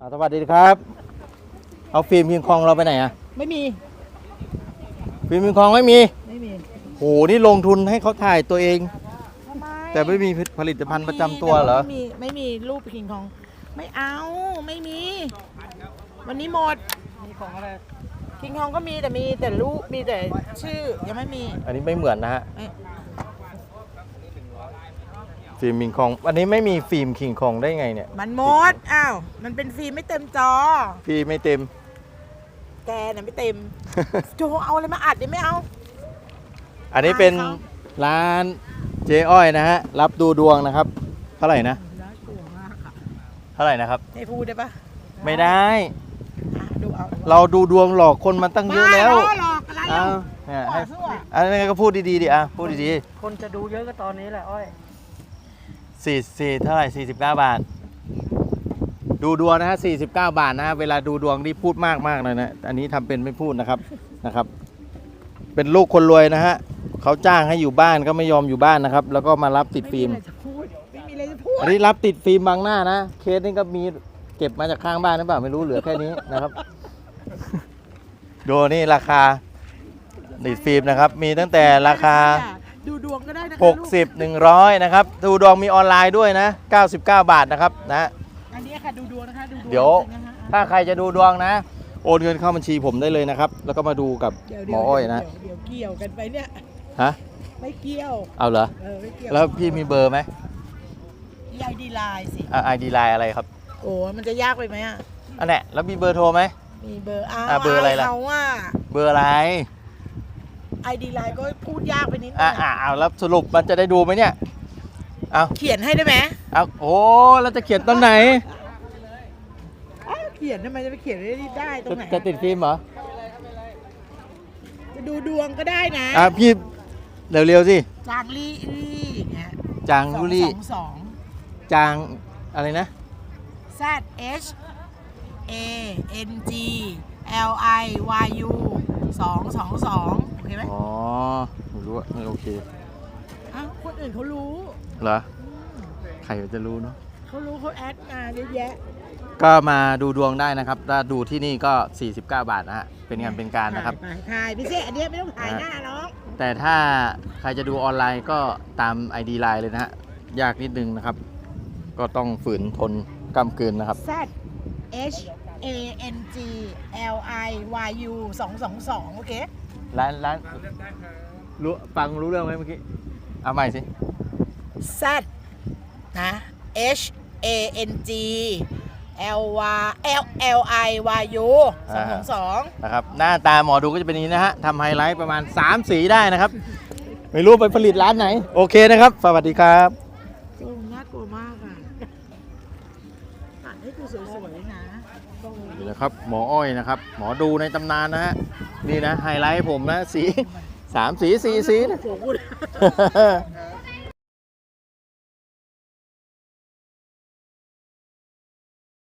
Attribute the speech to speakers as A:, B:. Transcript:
A: อ่าสวัสดีครับ เอาฟิล์มคิงคองเราไปไหนอะ
B: ไม่มี
A: ฟิล์มคิงคองไม่มี
B: ไม่มี
A: โหนี่ลงทุนให้เขาถ่ายตัวเอง
B: ทำไม
A: แต่ไม่มีผลิตภัณฑ์ประจำตัวเหรอ
B: ไม่มีไม่มีรูปคิงคอง ไม่เอาไม่มี วันนี้หมด
C: มีของอะไร
B: คิงคองก็มีแต่มีแต่รูปมีแต่ชื่อยังไม่มี
A: อันนี้ไม่เหมือนนะฮะ
B: เอ๊ะ
A: ฟิล์มคิงคองอันนี้ไม่มีฟิล์มคิงคองได้ไงเนี่ย
B: มันหมดอ้าวมันเป็นฟิล์มไม่เต็มจอ
A: พี่ไม่เต็ม
B: แกน่ะไม่เต็ม โจเอาอะไรมาอัดเนี่ยไม่เอา
A: อันนี้เป็น
B: ร้านเขา
A: ร้านเจ๊อ้อยนะฮะ รับดูดวงนะครับ เท่าไหร่นะ
B: น่ากลัวมากค่ะ
A: เท่าไหร่นะครับ
B: ให้พูดได้ปะ
A: ไม่ได้
B: อะดูเอา
A: เราดูดวงหลอกคนมาตั้งเยอะแล้ว
B: บ้าเหรอหลอกอะไร
A: อ้า
B: อะ
A: วเนี่ย
B: ข
A: ให้
B: อสู้อะ
A: อันนี้ก็พูดดีๆดิอะพูดดี
C: คนจะดูเยอะก็ตอนนี้แหละอ้อย
A: ๆ สี่สี่เท่าไหร่สี่สิบเก้าบาท ดูดวงนะฮะสี่สิบเก้าบาทนะฮะเวลาดูดวงนี่พูดมากมากๆเลยนะอันนี้ทำเป็นไม่พูดนะครับนะครับ เป็นลูกคนรวยนะฮะเขาจ้างให้อยู่บ้านก็ไม่ยอมอยู่บ้านนะครับ แล้วก็มารับติดฟิล์ม
B: ไม่มีอะไรจะพูดไม่มีอะไรจะพูด
A: อันนี้รับติดฟิล์มบางหน้านะเคสนี่ก็มีเก็บมาจากข้างบ้านหรือเปล่าไม่รู้เหลือแค่นี้นะครับดูนี่ราคาติดฟิล์มนะครับ มีตั้งแต่ราคา
B: ดูดวง ก็ได้นะคะลูก
A: 60 100 นะครับ ดูดวงมีออนไลน์ด้วยนะ 99 บาทนะครับนะ
B: อันนี้ค่ะดูดวงนะคะดูดวง
A: เดี๋ยว
B: จริงๆนะคะ
A: ถ้าใครจะดูดวงนะ โอนเงินเข้าบัญชีผมได้เลยนะครับ แล้วก็มาดูกับ
B: เดี๋ยว
A: หมออ้อยนะ
B: เดี๋ยวเดี๋ยวเกี่ยวกันไปเนี่ย
A: ฮะ
B: ไม่เกี่ยว
A: เอาเหรอ
B: เออไม่เกี่ยว
A: แล้วพี่มีเบอร์ไหม
B: ยายดีไลน์สิ
A: ไอดีไลน์อะไรครับ
B: โอ้มันจะยากไปไหมอะ
A: อันเนี้ยแล้วมีเบอร์โทรไหม
B: มีเบอร์อ้าว
A: อะเบอร์อะไรล่ะ
B: เขาว่า
A: เบอร์อะไร
B: ไอดีไลน์ก็พูดยากไปนิดนึ
A: อ่างอ่าเอาแล้วสรุปมันจะได้ดูไหมเนี่ย เอา
B: เขียนให้ได้ไหม
A: เอาโอ้เราจะเขียนตอนไหน
B: อ้าวเขียนทำไมจะไปเขียนได้ได้ตร
A: จะ
B: งไหน
A: จะติดฟิล์มเหรอ
B: จะดูดวงก็ได้นะ
A: อะพี่เร็วๆสิ
B: จางลี่ลี่อย่างเงี้ย
A: จาง
B: สอ
A: ลุ
B: ง
A: ลี่
B: สองสอง
A: จางอะไรนะ
B: Z H A N G L I Y U สองสองสอง โอเคไหม
A: อ๋อไม่รู้อะไม่โอเค
B: อ้าวคนอื่นเขารู้
A: เหรอใครจะรู้เนาะ
B: เขารู้เขาแอดมาเยอะแยะ
A: ก็มาดูดวงได้นะครับถ้าดูที่นี่ก็ 49 บาทนะฮะเป็นงานเป็นการนะครับ
B: ถ่ายไปถ่ายพี่เซ่อันเนี้ยไม่ต้องถ่ายหน้าน้อง
A: แต่ถ้าใครจะดูออนไลน์ก็ตาม ID ไลน์เลยนะฮะยากนิดนึงนะครับ ก็ต้องฝืนทนกำกืนนะครับ
B: Z H A N G L I Y U สองสองสองโอเค
A: ร้านร้านรู้ฟังรู้เรื่องไหมเมื่อกี้เอาใหม่สิ
B: Z นะ H A N G L Y L L I Y U สองสองสอง
A: นะครับหน้าตาหมอดูก็จะเป็นอย่างนี้นะฮะทำไฮไลท์ประมาณ 3 สีได้นะครับ ไม่รู้ไปผลิตร้านไหน โอเคนะครับ สวัสดีครับ นี่นะครับ หมออ้อยนะครับ หมอดูในตำนานนะฮะนี่นะไฮไลท์ผมนะสีสามสีสี่สีนะ
B: โอ้โห